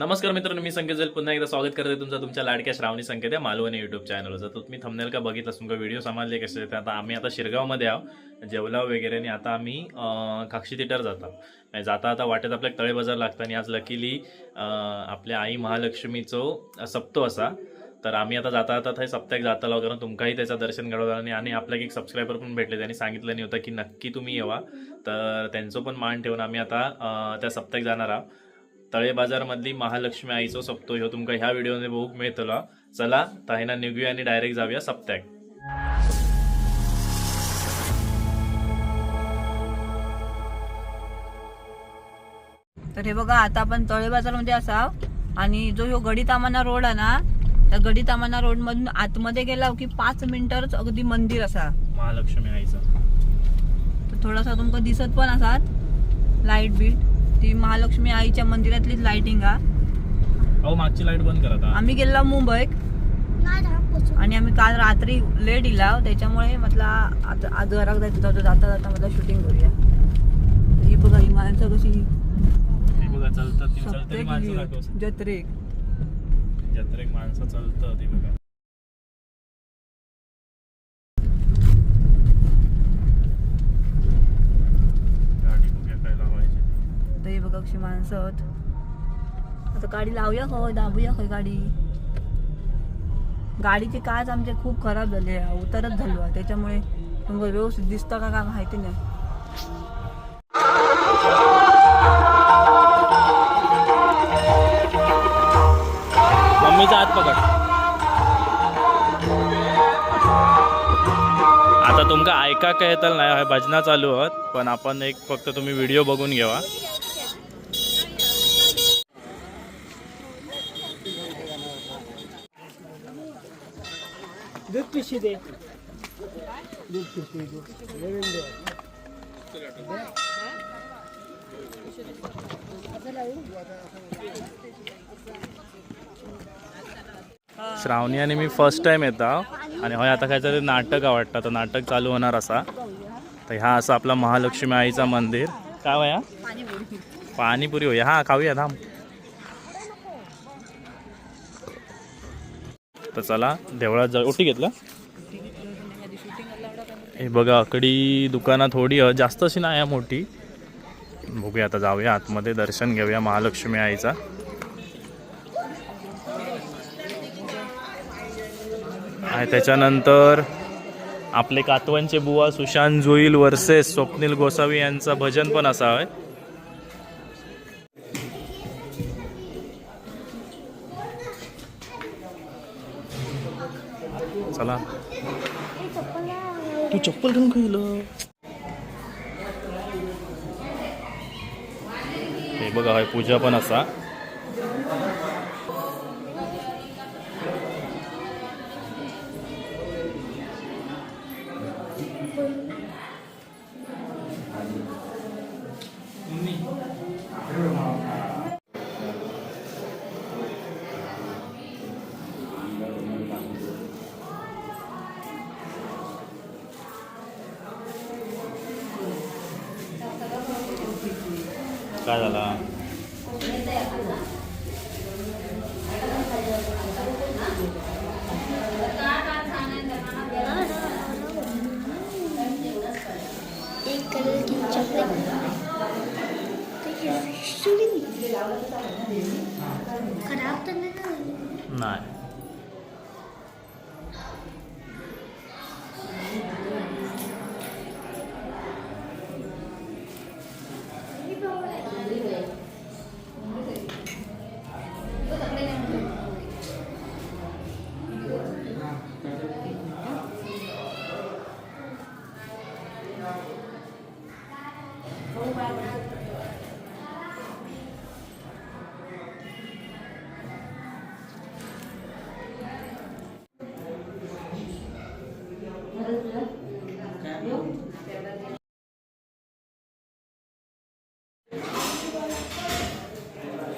नमस्कार मित्रांनो मी संकेत जल. पुन्हा एकदा स्वागत करते तुमचं तुमच्या लाडक्या श्रावणी संकेत या मालवणी युट्यूब चॅनलवर जर तुम्ही थंबनेल का बघितलं तुमका व्हिडिओ समजले कसे तर आता आम्ही आता शिरगावमध्ये आहो जेवला वगैरे आणि आता आम्ही खाक्षी काक्षी थिएटर जातो जाता आता वाटेत आपल्या तळे बाजार लागतं आणि आज लकीली आपल्या आई महालक्ष्मीचो सप्तो असा. तर आम्ही आता जाता जाता थंय सप्ताहिक जातालो कारण तुमकाही त्याचं दर्शन घडवलं आणि आणि आपल्याला एक सबस्क्रायबर पण भेटले त्यांनी सांगितलं नाही होतं की नक्की तुम्ही येवा. तर त्यांचं पण मान ठेवून आम्ही आता त्या सप्ताहिक जाणार आहोत. तळे बाजारमधली महालक्ष्मी आईचो सप्तो ह्यो तुमका ह्या व्हिडिओमध्ये बघूक मिळतलो. चला ताईना निघूया आणि डायरेक्ट जाऊया सप्त्याक. तर हे बघा आता आपण तळे बाजारमध्ये असा आणि जो ह्यो गडी तामाना रोड आहे ना त्या गडी तामाना रोड मधून आतमध्ये गेला की पाच मिनिटावरच अगदी मंदिर असा. महालक्ष्मी आईचं. तर थोडासा तुमका दिसत पण असात लाइट बीट. ती महालक्ष्मी आईच्या मंदिरातलीच लाइटिंग हा अहो मागची लाइट बंद करा आता. आम्ही गेलो मुंबईत. आणि आम्ही काल रात्री लेट इला त्याच्यामुळे म्हटलं आता आज घरात जायचं होतं जाता जाता म्हटलं शूटिंग करूया. ही बघा ही माणसं कशी ती बघा चलतं ती चलतरी सप्ते माणसं दाखव. जत्रेक. जत्रेक माणसं चलतं ती बघा गाडी बघूया काय लावायची तर हे बघा कशी माणसं. आता गाडी लावूया हो दाबूया खय गाडी? गाडीची काच आमचे खूप खराब झाली आहे. उतरच झालो आहे. त्याच्यामुळे तुमचं व्यवस्थित दिसतं का का माहिती नाही. मम्मीचा हात पकड. आता तुमका ऐका काय येतं नाही भजना चालू आहोत पण आपण एक फक्त तुम्ही व्हिडिओ बघून घ्यावा दूध पिशवी दे. दूध पिशवी दे नवीन दे श्रावणी आणि मी फर्स्ट टाइम येता. आणि होय आता काय तरी नाटक आवडतं. तर नाटक चालू होणार असा. तर ह्या असा आपला महालक्ष्मी आईचा मंदिर. काय वया पाणीपुरी होया. हा खाऊया थांब. तर चला देवळात जाऊ ओटी घेतला हे बघा आकडी दुकानात थोडी जास्त अशी नाही आहे मोठी. बघूया आता जाऊया आतमध्ये दर्शन घेऊया महालक्ष्मी आईचा. आणि त्याच्यानंतर आपले कातवांचे बुवा सुशांत जोईल वर्सेस स्वप्नील गोसावी यांचं भजन पण असा आहे. तू चप्पल घेऊन गेलं हे बघा पूजा पण असा काय झाला? एक कलर की चॉकलेट. खराब तर नाही.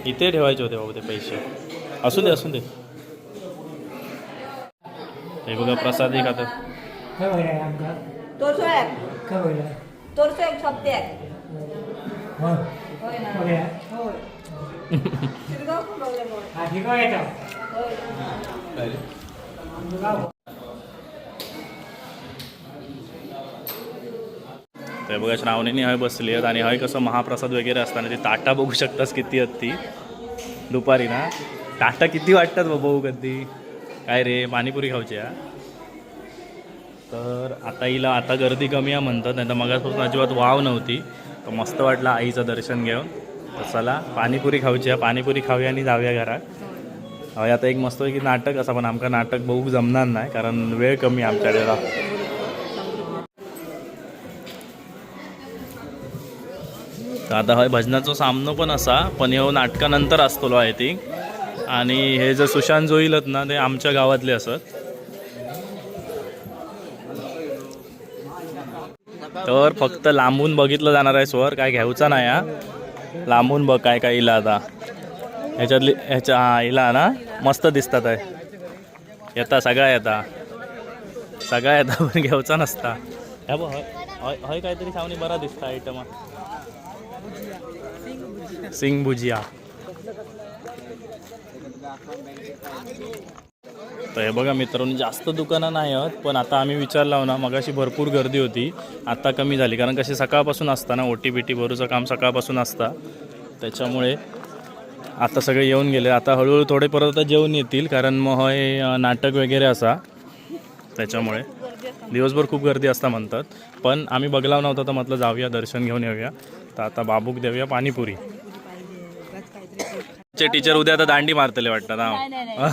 इथे ठेवायचे होते बाबा ते पैसे. असू दे असू दे. हे बघा प्रसादी काय आमका तोरसो एक. काय होईल तोरसो एक सप्ते एक. हो होय ना? बघूया होय. शिरगाव खूप बघल्यामुळे. हा ठीक आहे येतो ते बघा श्रावणीने हय बसली आहेत आणि हय कसं महाप्रसाद वगैरे असताना ती ताटा बघू शकतास किती आहेत ती. दुपारी ना. ताटा किती वाटतात बाबा बघू कधी. काय रे पाणीपुरी खाऊची हा तर आता हिला आता गर्दी कमी आहे म्हणतात नाही तर मगासपासून अजिबात वाव नव्हती. तर मस्त वाटलं आईचं दर्शन घेऊन. तर चला पाणीपुरी खाऊची आहे पाणीपुरी खाऊया आणि जाऊया घरात. हय आता एक मस्त की नाटक असं पण आमका नाटक बघू जमणार नाही कारण वेळ कमी आहे आमच्याकडे. तर आता हय भजनाचो सामनो पण असा पण ह्यो नाटकानंतर असतलो आय थिंक आणि हे जे सुशांत जोईलत ना ते आमच्या गावातले असत. तर फक्त लांबून बघितलं जाणार आहे स्वर काय घ्यायचा नाही हा. लांबून बघ काय काय इला आता. ह्याच्यातली ह्याच्या हा इला ना मस्त दिसतात आहे. येता सगळा येता. सगळा येता पण घ्यायचा नसता. ह्या बघ हय- हय हय काहीतरी सावनी बरा दिसता आयटम सिंग भुजिया. तर हे बघा मित्रांनो जास्त दुकानं नाही आहेत पण आता आम्ही विचारला ना मगाशी भरपूर गर्दी होती आता कमी झाली. कारण कशी सकाळपासून असता ना ओटी बिटी भरूचं काम सकाळपासून असतं. त्याच्यामुळे आता सगळे येऊन गेले. आता हळूहळू थोडे परत आता जेवून येतील कारण मग हे नाटक वगैरे असा. त्याच्यामुळे दिवसभर खूप गर्दी असता म्हणतात. पण आम्ही बघला नव्हता तर म्हटलं जाऊया दर्शन घेऊन येऊया. तर आता बाबूक देऊया पाणीपुरी. चे टीचर उद्या आता दांडी मारतले वाटतात हा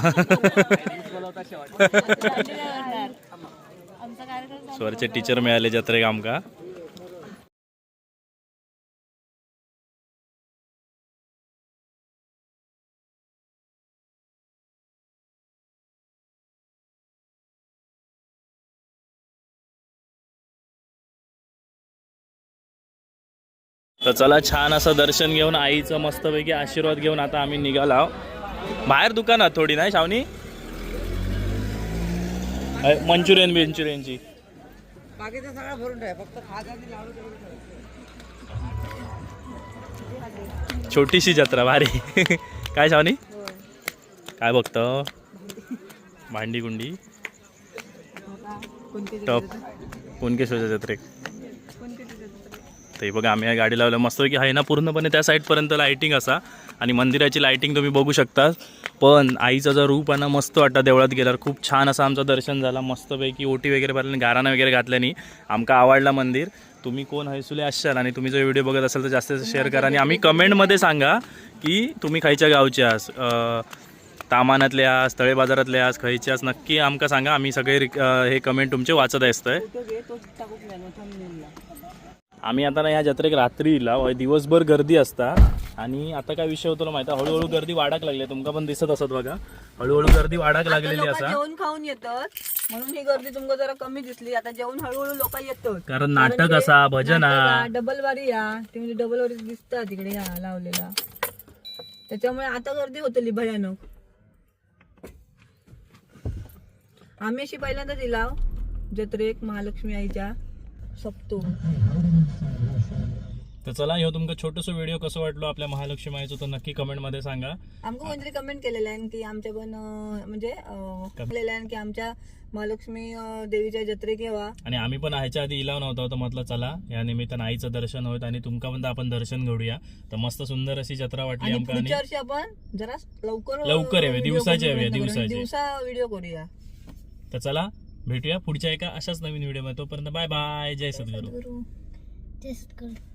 कार्यक्रम स्वरचे टीचर मिळाले जत्रेक आमका तर चला छान असं दर्शन घेऊन आईचं मस्तपैकी आशीर्वाद घेऊन आता आम्ही निघालो बाहेर दुकानात थोडी नाही शावनी? मंचुरियन बिंचुरियनची. छोटीशी जत्रा भारी. काय शावनी? काय बघतो? भांडी कुंडी टप. कुणकेश्वरच्या जत्रेक. ते बघा आम्ही या गाडी लावलं मस्त की आहे ना पूर्णपणे त्या साईडपर्यंत लायटिंग असा. आणि मंदिराची लायटिंग तुम्ही बघू शकता. पण आईचा जर रूप आहे ना मस्त वाटतं देवळात गेल्यावर. खूप छान असं आमचं दर्शन झालं. मस्तपैकी ओटी वगैरे भरल्याने गाराणा वगैरे घातल्याने आमका आवडला मंदिर. तुम्ही कोण हैसुले असाल आणि तुम्ही जर व्हिडिओ बघत असाल तर जास्त शेअर करा. आणि आम्ही कमेंटमध्ये सांगा की तुम्ही खायच्या गावचे आहात. तामानातले आस तळे बाजारातले आस खायचे आस नक्की आमका सांगा. आम्ही सगळे रिक- हे कमेंट तुमचे वाचत असतंय. आम्ही आता ना या जत्रेक रात्री इला होय दिवसभर गर्दी असता. आणि आता काय विषय होतो माहिती? हळूहळू गर्दी वाढाक लागली तुमका पण दिसत असत बघा. हळूहळू गर्दी वाढाक लागलेली असा. जेवण खाऊन येतात. म्हणून ही गर्दी तुमका जरा कमी दिसली. आता जेवण हळूहळू लोक येतात. कारण नाटक असा भजन हा. डबल वारी या ते म्हणजे डबल वारी दिसतात तिकडे या लावलेला. त्याच्यामुळे आता गर्दी होतली भयानक. आम्ही अशी पहिल्यांदा दिला जत्रेक महालक्ष्मी आईच्या. सप्तो. तर चला ह्यो तुमका छोटस व्हिडिओ कसं वाटलो आपल्या महालक्ष्मी माईचं तर नक्की कमेंटमध्ये सांगा. आमका कोणतरी कमेंट केलेलं आहे की आमच्या पण अं, म्हणजे अं, केलेलं आहे की आमच्या महालक्ष्मी अं, देवीच्या जत्रेक येवा आणि आम्ही पण ह्याच्या आधी इलाव नव्हता तर म्हटलं चला या निमित्तानं आईचं दर्शन होत आणि तुमका पण आपण दर्शन घेऊया तर मस्त सुंदर अशी जत्रा वाटली आणि आमका आणि वर्षी आपण जरा लवकर लवकर येऊया, video दिवसाचे येऊया, प्रयत्न करूया. दिवसाचे. दिवसा व्हिडिओ करूया. तर चला भेटूया पुढच्या एका अशाच नवीन व्हिडिओमध्ये. तोपर्यंत बाय बाय. जय सद्गुरू. जय सद्गुरू.